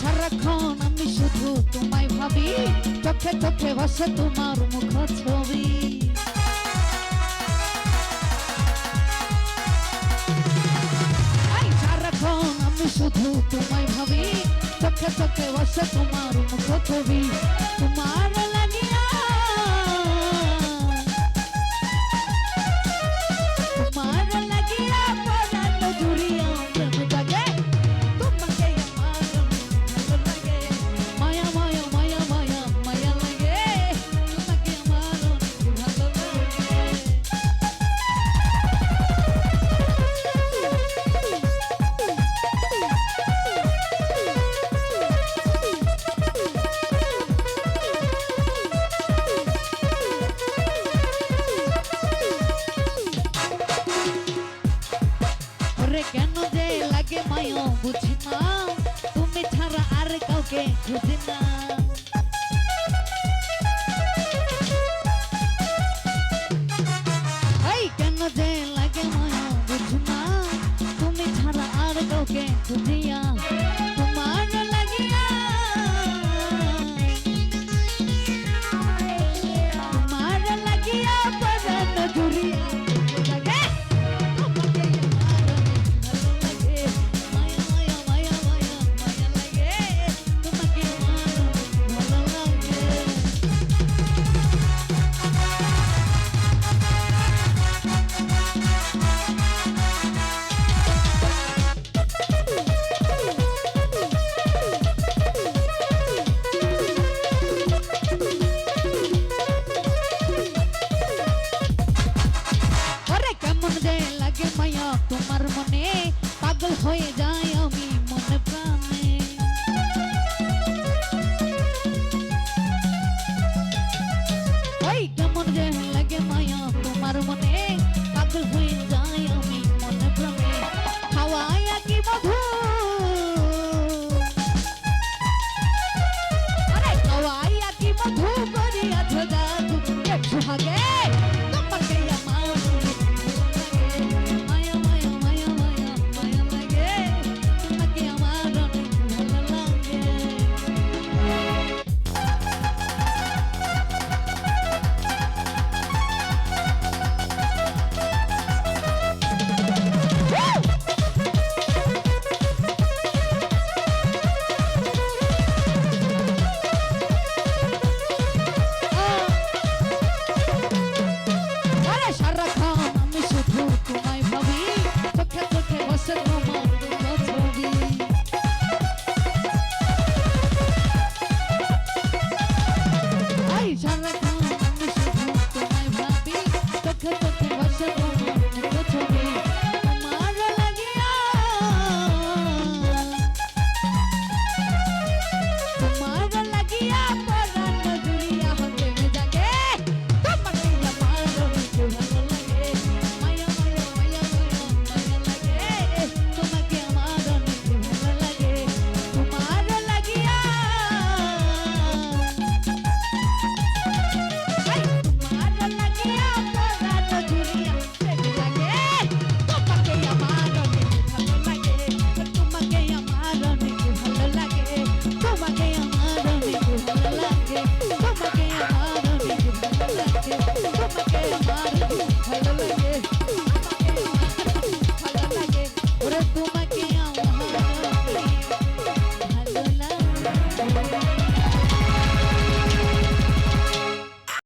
সারাক্ষণ আমি শুধু তোমায় ভাবি, চোখে চোখে বসে তোমার মুখ ছবি সারাক্ষণ আমি শুধু তোমায় ভাবি, চোখে চোখে বসে তোমার মুখ ছবি তোমার যে লাগে মায়ো